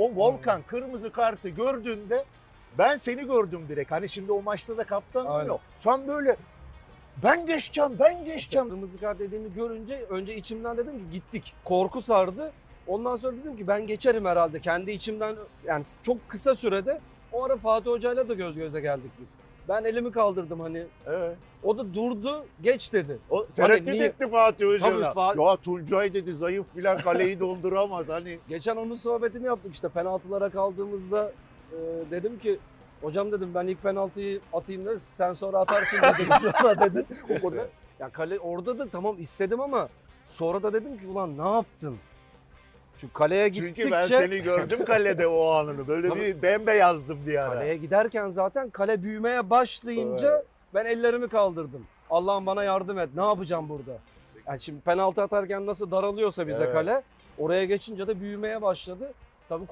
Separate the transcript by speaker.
Speaker 1: O Volkan kırmızı kartı gördüğünde ben seni gördüm direkt. Hani şimdi o maçta da kaptan yok. Sen böyle ben geçeceğim, ben geçeceğim.
Speaker 2: Kırmızı kart dediğini görünce önce içimden dedim ki gittik. Korku sardı. Ondan sonra dedim ki ben geçerim herhalde. Kendi içimden yani çok kısa sürede o ara Fatih Hoca'yla da göz göze geldik biz. Ben elimi kaldırdım hani.
Speaker 1: Evet.
Speaker 2: O da durdu geç dedi.
Speaker 1: O
Speaker 2: Hani
Speaker 1: tereddüt
Speaker 2: niye-
Speaker 1: etti Fatih Hoca'na.
Speaker 2: Tabii Fa-
Speaker 1: Ya Tuncay dedi zayıf filan kaleyi dolduramaz hani.
Speaker 2: Geçen onun sohbetini yaptık işte penaltılara kaldığımızda e, dedim ki hocam dedim ben ilk penaltıyı atayım da sen sonra atarsın dedim sonra dedin. O kadar. Ya kale orada da tamam istedim ama sonra da dedim ki ulan ne yaptın? Çünkü kaleye gittikçe
Speaker 1: Çünkü ben seni gördüm kalede o anını. Böyle
Speaker 2: Tabii.
Speaker 1: bir bembeyazdım bir ara.
Speaker 2: kaleye giderken zaten kale büyümeye başlayınca ben ellerimi kaldırdım. Allah'ım bana yardım et. Ne yapacağım burada? Yani şimdi penaltı atarken nasıl daralıyorsa bize
Speaker 1: Evet.
Speaker 2: kale oraya geçince de büyümeye başladı. Tabii